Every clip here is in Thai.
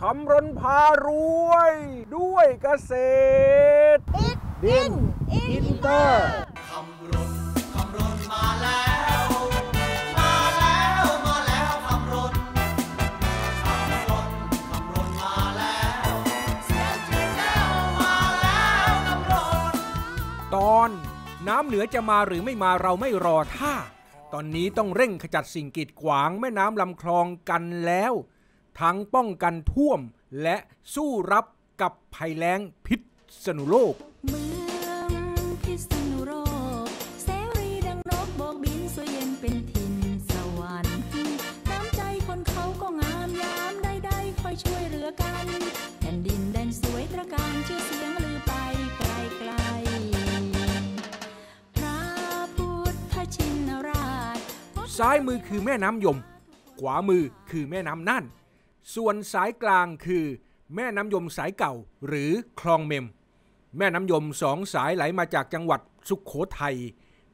คำรนพารวย ด้วยเกษตรดินอินเตอร์ตอนน้ำเหนือจะมาหรือไม่มาเราไม่รอท่าตอนนี้ต้องเร่งขจัดสิ่งกีดขวางแม่น้ำลำคลองกันแล้ว ทั้งป้องกันท่วมและสู้รับกับภัยแล้งพิษสโลกเมืองพิษณุโลกเสรีดังนโลกซ้ายมือคือแม่น้ำยม ขวามือคือแม่น้ำน่าน ส่วนสายกลางคือ แม่น้ำยมสายเก่าหรือคลองเมม แม่น้ำยมสองสายไหลมาจากจังหวัดสุขโขทัย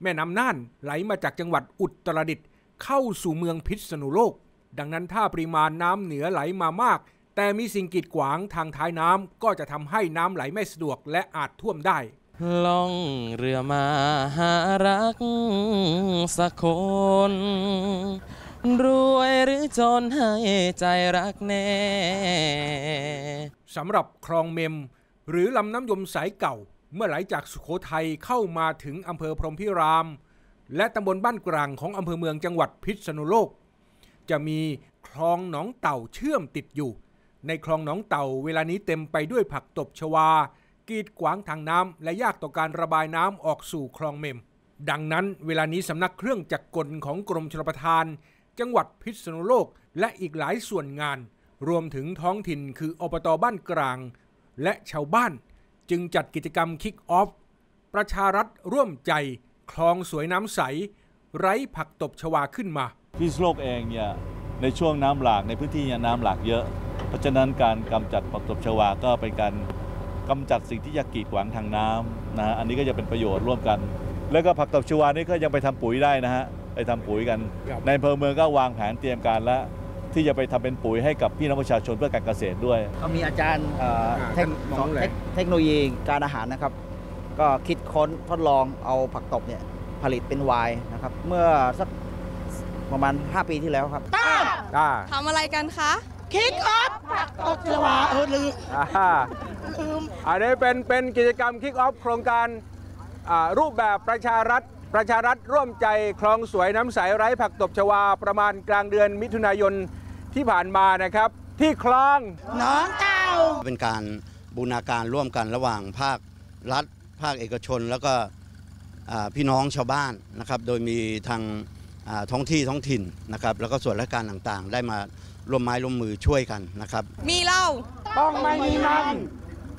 แม่น้ำน่านไหลมาจากจังหวัดอุตรดิตถ์เข้าสู่เมืองพิษณุโลก ดังนั้นถ้าปริมาณน้ำเหนือไหลมามาก แต่มีสิ่งกีดขวางทางท้ายน้ำก็จะทำให้น้ำไหลไม่สะดวกและอาจท่วมได้ล่องเรือมาหารักสักคน รวยหรือจนให้ใจรักแน่สำหรับคลองเมม หรือลำน้ำยมสายเก่า เมื่อไหลจากสุโขทัยเข้ามาถึงอำเภอพรหมพิราม และตำบลบ้านกลางของอำเภอเมืองจังหวัดพิษณุโลก จะมีคลองหนองเต่าเชื่อมติดอยู่ ในคลองหนองเต่าเวลานี้เต็มไปด้วยผักตบชวา กีดขวางทางน้ำและยากต่อการระบายน้ำออกสู่คลองเมม ดังนั้นเวลานี้สำนักเครื่องจักรกลของกรมชลประทาน จังหวัดพิษณุโลก และอีกหลายส่วนงาน รวมถึงท้องถิ่นคืออบตบ้านกลาง และชาวบ้าน จึงจัดกิจกรรมคิกออฟ ประชารัฐร่วมใจ คลองสวยน้ำใส ไร้ผักตบชวาขึ้นมา พิษณุโลกเองเนี่ยในช่วงน้ำหลากในพื้นที่เนี่ยน้ำหลากเยอะ เพราะฉะนั้นการกำจัดผักตบชวาก็เป็นการกำจัดสิ่งที่จะกีดขวางทางน้ำนะฮะอันนี้ก็จะเป็นประโยชน์ร่วมกัน แล้วก็ผักตบชวานี่ก็ยังไปทำปุ๋ยได้นะฮะ ไปทำปุ๋ยกันครับในอำเภอเมืองก็วางแผนเตรียมการแล้วที่จะไปทำเป็นปุ๋ยให้กับพี่น้องประชาชนเพื่อการเกษตรด้วย ก็มีอาจารย์เอ่ออ่าเทคท่านมองเลยเทคเทคโนโลยีการอาหารนะครับ ก็คิดค้นทดลองเอาผักตบเนี่ยผลิตเป็นไวน์นะครับ เมื่อสักประมาณ 5 ปีที่แล้วครับอ่าทำอะไรกันคะคิกออฟตกจะว่าเออลืมอ่าอันนี้เป็นเป็นกิจกรรมคิกออฟโครงการอ่ารูปแบบประชารัฐ ประชารัฐร่วมใจคลองสวยน้ำใสไร้ผักตบชวาประมาณกลางเดือนมิถุนายนที่ผ่านมานะครับ ที่คลองน้องเก่าเป็นการบูรณาการร่วมกันระหว่างภาครัฐ ภาคเอกชน แล้วก็อ่าพี่น้องชาวบ้านนะครับ โดยมีทางอ่าท้องที่ท้องถิ่นนะครับ แล้วก็ส่วนราชการต่างๆ ได้มาร่วมไม้ร่วมมือช่วยกันนะครับ มีเหล้าต้องไม่มีมัน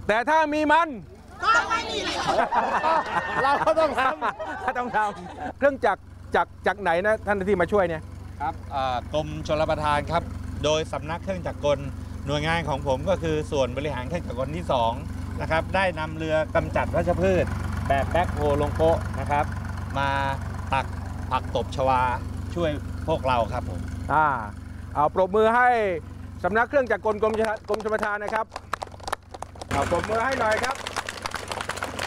แต่ถ้ามีมัน เราก็ต้องทำต้องทำเครื่องจักรจากจากไหนนะท่านที่มาช่วยเนี่ยครับอ่ากรมชลประทานครับ โดยสำนักเครื่องจักรกลหน่วยงานของผมก็คือส่วนบริหารเครื่องจักรกลที่2นะครับได้นำเรือกำจัดวัชพืช แบบแบ็คโฮลงโปะนะครับ มาตักผักตบชวาช่วยพวกเราครับผมอ่าเอาปรบมือให้สำนักเครื่องจักรกลกรมชลกรมชลประทานนะครับเอาปรบมือให้หน่อยครับ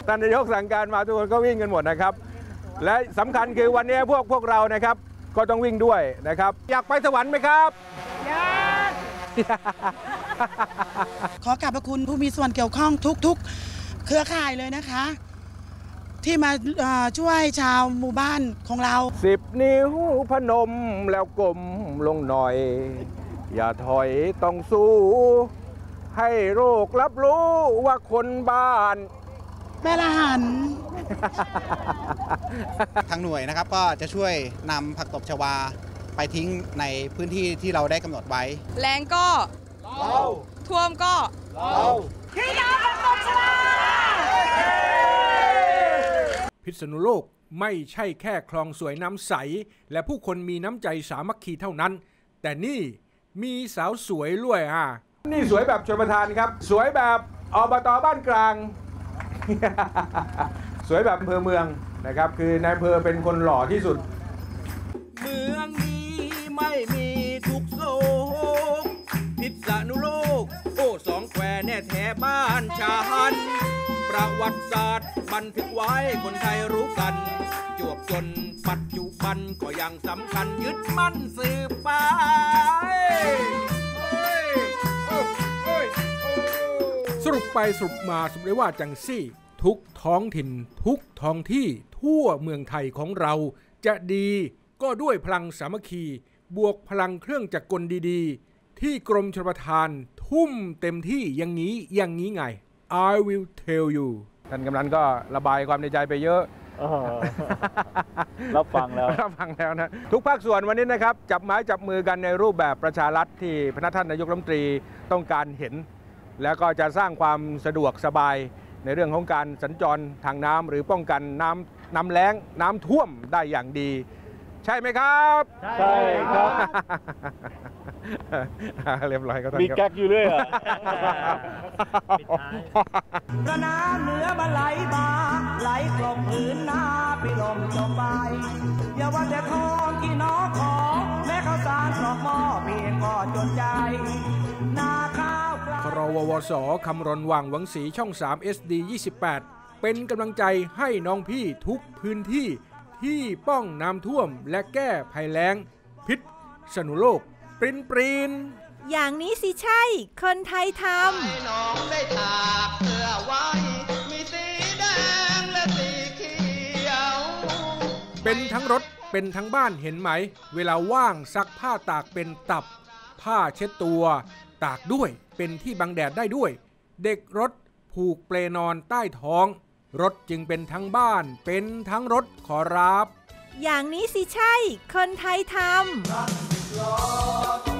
ท่านนายกสั่งการมาทุกคนก็วิ่งกันหมดนะครับ และสำคัญคือวันนี้พวกพวกเรานะครับ ก็ต้องวิ่งด้วยนะครับ อยากไปสวรรค์ไหมครับขอกราบพระคุณผู้มีส่วนเกี่ยวข้องทุก ๆ เครือข่ายเลยนะคะ ที่มาเอ่อช่วยชาวหมู่บ้านของเราสิบนิ้วพนมแล้วกลมลงหน่อย อย่าถอยต้องสู้ให้โรครับรู้ว่าคนบ้าน แม่ละหัน ทางหน่วยนะครับก็จะช่วยนำผักตบชวาไปทิ้งในพื้นที่ที่เราได้กำหนดไว้ แรงก็ ท่วมก็พิษณุโลกไม่ใช่แค่คลองสวยน้ำใส และผู้คนมีน้ำใจสามัคคีเท่านั้น แต่นี่มีสาวสวยด้วยอะ นี่สวยแบบชนประทานครับ สวยแบบอบตบ้านกลาง สวยแบบอำเภอเมืองนะครับคือนายอำเภอเป็นคนหล่อที่สุด เมืองนี้ไม่มีทุกโศกพิษณุโลก โอ้สองแถบ้านชาหันประวัติศาสตร์บันทึกไว้คนไทยรู้กัน จวบจนปัจจุบันก็ยังสำคัญยึดมั่นสืบไป ไปสรุปมาสรุปได้ว่าจังซี่ ทุกท้องถิ่น ทุกท้องที่ทั่วเมืองไทยของเรา จะดีก็ด้วยพลังสามัคคี บวกพลังเครื่องจักรกลดีๆ ที่กรมชลประทานทุ่มเต็มที่อย่างนี้อย่างนี้ไง I will tell you ท่านกำนันก็ระบายความในใจไปเยอะรับฟังแล้วรับฟังแล้วนะทุกภาคส่วนวันนี้นะครับ จับไม้จับมือกันในรูปแบบประชารัฐที่พนักท่านนายกรัฐมนตรีต้องการเห็น แล้วก็จะสร้างความสะดวกสบายในเรื่องของการสัญจรทางน้ำหรือป้องกันน้ำน้ำแล้งน้ำท่วมได้อย่างดี ใช่ไหมครับ ใช่ครับเรียบร้อยก็ท่านมีครับแก๊กอยู่ด้วยอะระน้ำเหนือมันไหลมาไหลกลงพื้นนาพี่ลมจมไปอย่าว่าแต่ทองที่น้องขอแม้ข้าวสารกรอกหม้อเพียงก็จนใจนาข้าวกลาค รววสคำรณว่างหวังสีช่อง 3 SD 28 เป็นกำลังใจให้น้องพี่ทุกพื้นที่ที่ป้องน้ำท่วมและแก้ภัยแล้ง พิษสนุโลก ปรินปรินอย่างนี้สิใช่ คนไทยทน้องได้ถากเสื้อไว้มีสีแดงและสีเขียว เป็นทั้งรถเป็นทั้งบ้านเห็นไหม เวลาว่างซักผ้าตากเป็นตับ ผ้าเช็ดตัว ตากด้วย เป็นที่บังแดดได้ด้วย เด็กรถผูกเปลนอนใต้ท้อง รถจึงเป็นทั้งบ้าน เป็นทั้งรถขอรับ อย่างนี้สิใช่ คนไทยทำ